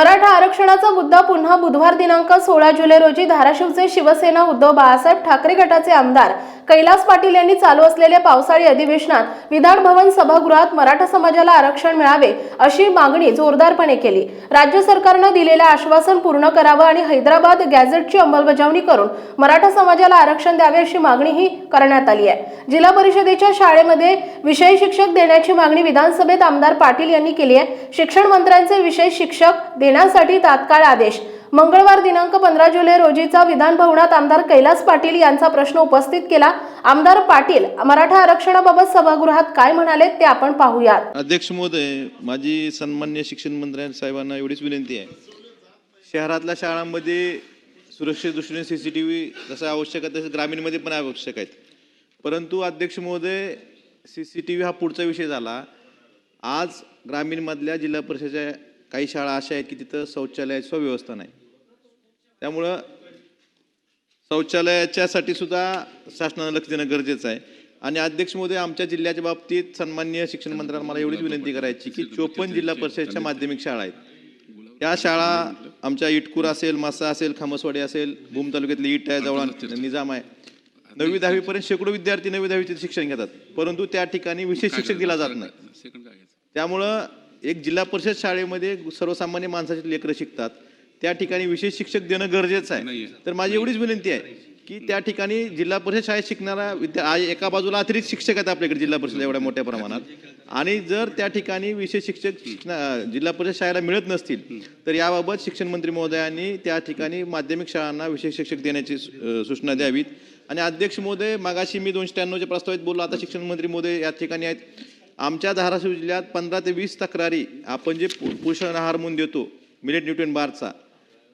मराठा आरक्षणाचा मुद्दा पुन्हा बुधवार दिनांक सोळा जुलै रोजी धाराशिवचे शिवसेना उद्धव बाळासाहेब ठाकरे गटाचे आमदार कैलास पाटील यांनी चालू असलेल्या पावसाळी अधिवेशनात विधान भवन सभागृहात मराठा समाजाला आरक्षण मिळावे अशी मागणी जोरदारपणे केली. राज्य सरकारनं दिलेलं आश्वासन पूर्ण करावं आणि हैदराबाद गॅझेटची अंमलबजावणी करून मराठा समाजाला आरक्षण द्यावे अशी मागणीही करण्यात आली आहे. जिल्हा परिषदेच्या शाळेमध्ये विषय शिक्षक देण्याची मागणी विधानसभेत आमदार पाटील यांनी केली आहे. शिक्षण मंत्र्यांचे विषय शिक्षक देण्यासाठी तात्काळ आदेश. मंगळवार दिनांक पंधरा जुलै रोजीचा विधान भवनात आमदार कैलास पाटील यांचा प्रश्न उपस्थित केला. आमदार पाटील मराठा आरक्षणाबाबत सभागृहात काय म्हणाले ते आपण पाहूयात. अध्यक्ष महोदय माझी सन्मान्य शिक्षण मंत्री साहेबांना एवढीच विनंती आहे. शहरातल्या शाळांमध्ये सुरक्षित दृष्टीने सी सी टी व्ही जसं आवश्यक आहे तसं ग्रामीणमध्ये पण आवश्यक आहेत. परंतु अध्यक्ष महोदय सी सी टी व्ही हा पुढचा विषय झाला. आज ग्रामीणमधल्या जिल्हा परिषदेच्या काही शाळा अशा आहेत की तिथं शौचालयाची स्वव्यवस्था नाही. त्यामुळं शौचालयाच्यासाठी सुद्धा शासनानं लक्ष देणं गरजेचं आहे. आणि अध्यक्ष महोदय आमच्या जिल्ह्याच्या बाबतीत सन्मान्य शिक्षण मंत्र्यांना मला एवढीच विनंती करायची की चोपन्न जिल्हा परिषदच्या माध्यमिक शाळा आहेत. या शाळा आमच्या इटकूर असेल मासा असेल खामसवाडी असेल भूम तालुक्यातली इट आहे जवळ निजाम आहे. नववी दहावीपर्यंत शेकडो विद्यार्थी नववी दहावीचे शिक्षण घेतात. परंतु त्या ठिकाणी विशेष शिक्षक दिला जात नाही. त्यामुळं एक जिल्हा परिषद शाळेमध्ये सर्वसामान्य माणसाचे लेकरं शिकतात. त्या ठिकाणी विशेष शिक्षक देणं गरजेचं आहे. तर माझी एवढीच विनंती आहे की त्या ठिकाणी जिल्हा परिषद शाळेत शिकणारा विद्या एका बाजूला अतिरिक्त शिक्षक आहेत आपल्याकडे जिल्हा परिषद एवढ्या मोठ्या प्रमाणात. आणि जर त्या ठिकाणी विशेष शिक्षक जिल्हा परिषद शाळेला मिळत नसतील तर याबाबत शिक्षण मंत्री महोदयांनी त्या ठिकाणी माध्यमिक शाळांना विशेष शिक्षक देण्याची सूचना द्यावीत. आणि अध्यक्ष महोदय मागाशी मी दोनशे त्र्याण्णवच्या प्रस्तावित बोललो आता शिक्षण मंत्री महोदय या ठिकाणी आहेत. आमच्या धाराशिव जिल्ह्यात पंधरा ते वीस तक्रारी आपण जे पोषण आहार म्हणून देतो मिलेट न्यूट्रिएंट बारचा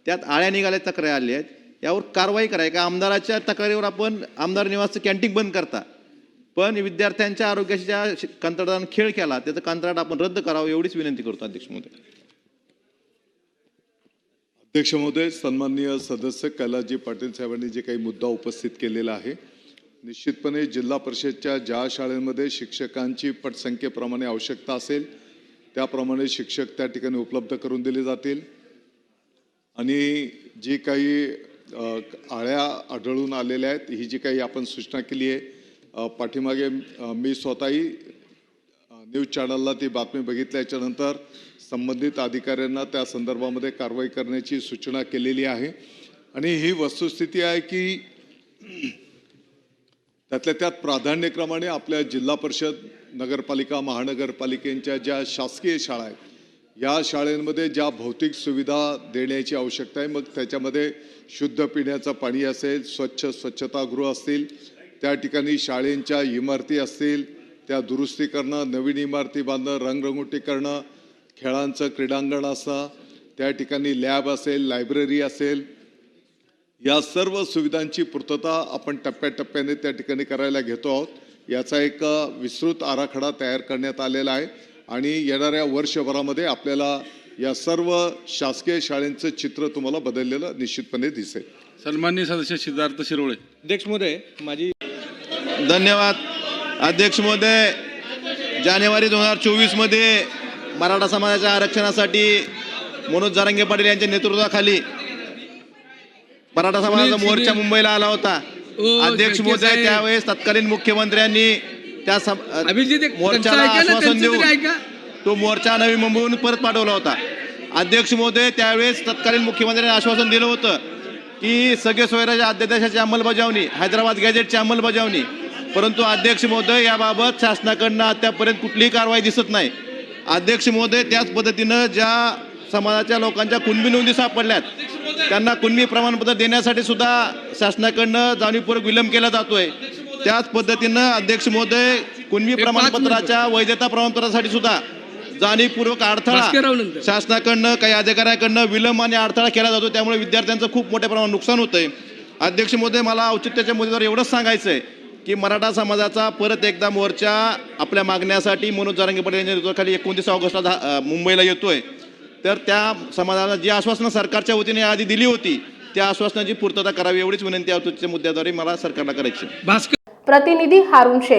त्यात आळ्या निघाल्या तक्रारी आल्या आहेत. यावर कारवाई कराय का आमदाराच्या तक्रारीवर आपण आमदार निवासचं कॅन्टीन बंद करता. पण विद्यार्थ्यांच्या आरोग्याशी ज्या कंत्राटानं खेळ केला त्याचं कंत्राट आपण रद्द करावं एवढीच विनंती करतो अध्यक्ष महोदय. अध्यक्ष महोदय सन्माननीय सदस्य कैलासजी पाटील साहेबांनी जे काही मुद्दा उपस्थित केलेला आहे निश्चितपणे जिल्हा परिषदच्या ज्या शाळेमध्ये शिक्षकांची पटसंख्येप्रमाणे आवश्यकता असेल त्याप्रमाणे शिक्षक त्या ठिकाणी उपलब्ध करून दिले जातील. आणि जी काही आळ्या आढळून आलेल्या आहेत ही जी काही आपण सूचना केली आहे पाठीमागे मी स्वतःही न्यूज चॅनलला ती बातमी बघितल्याच्यानंतर संबंधित अधिकाऱ्यांना त्या संदर्भामध्ये कारवाई करण्याची सूचना केलेली आहे. आणि ही वस्तुस्थिती आहे की त्यातल्या त्यात प्राधान्यक्रमाने आपल्या जिल्हा परिषद नगरपालिका महानगरपालिकेच्या ज्या शासकीय शाळा आहेत या शाळेमध्ये ज्या भौतिक सुविधा देण्याची आवश्यकता आहे मग त्याच्यामध्ये शुद्ध पिण्याचं पाणी असेल स्वच्छ स्वच्छतागृह असतील त्या ठिकाणी शाळेंच्या इमारती असतील त्या दुरुस्ती करणं नवीन इमारती बांधणं रंगरंगोटी करणं खेळांचं क्रीडांगण असणं त्या ठिकाणी लॅब असेल लायब्ररी असेल या सर्व सुविधांची पूर्तता आपण टप्प्याटप्प्याने त्या ठिकाणी करायला घेतो आहोत. याचा एक विस्तृत आराखडा तयार करण्यात आलेला आहे. आणि येणाऱ्या वर्षभरामध्ये आपल्याला या सर्व शासकीय शाळेंचं चित्र तुम्हाला बदललेलं निश्चितपणे दिसेल. सन्मान्य सदस्य सिद्धार्थ शिरोळे. अध्यक्ष महोदय माझी धन्यवाद. अध्यक्ष महोदय जानेवारी दोन हजार चोवीसमध्ये मराठा समाजाच्या आरक्षणासाठी मनोज जारंगे पाटील यांच्या नेतृत्वाखाली मराठा समाजाचा मोर्चा मुंबईला आला होता. अध्यक्ष महोदय. त्यावेळेस तत्कालीन मुख्यमंत्र्यांनी त्या सम- मोर्चाला आश्वासन देऊन. तो मोर्चा नवी मुंबईहून परत पाठवला होता. अध्यक्ष महोदय त्यावेळेस तत्कालीन मुख्यमंत्र्यांनी आश्वासन दिलं होतं की सगळे सोयराच्या अध्यादेशाची अंमलबजावणी हैदराबाद गॅजेटची अंमलबजावणी परंतु अध्यक्ष महोदय याबाबत शासनाकडनं अद्यापर्यंत कुठलीही कारवाई दिसत नाही. अध्यक्ष महोदय त्याच पद्धतीनं ज्या समाजाच्या लोकांच्या कुणबी नोंदी सापडल्यात त्यांना कुणबी प्रमाणपत्र देण्यासाठी सुद्धा शासनाकडनं जाणीवपूर्वक विलंब केला जातोय. त्याच पद्धतीनं अध्यक्ष महोदय कुणबी प्रमाणपत्राच्या वैधता प्रमाणपत्रासाठी सुद्धा जाणीवपूर्वक अडथळा. शासनाकडनं काही अधिकाऱ्याकडनं विलंब आणि अडथळा केला जातो. त्यामुळे विद्यार्थ्यांचं खूप मोठ्या प्रमाणात नुकसान होतंय. अध्यक्ष महोदय मला औचित्याच्या मुद्द्यावर एवढंच सांगायचं आहे की मराठा समाजाचा परत एकदा मोर्चा आपल्या मागण्यासाठी मनोज जारंगे पाटील यांच्या नेतृत्वाखाली एकोणतीस ऑगस्टला मुंबईला येतोय. तर त्या समाजाला जी आश्वासनं सरकारच्या वतीने आधी दिली होती त्या आश्वासनाची पूर्तता करावी एवढीच विनंती औचित्याच्या मुद्द्याद्वारे. मला सरकारला करायची. भास्कर प्रतिनिधी हारुण शेख.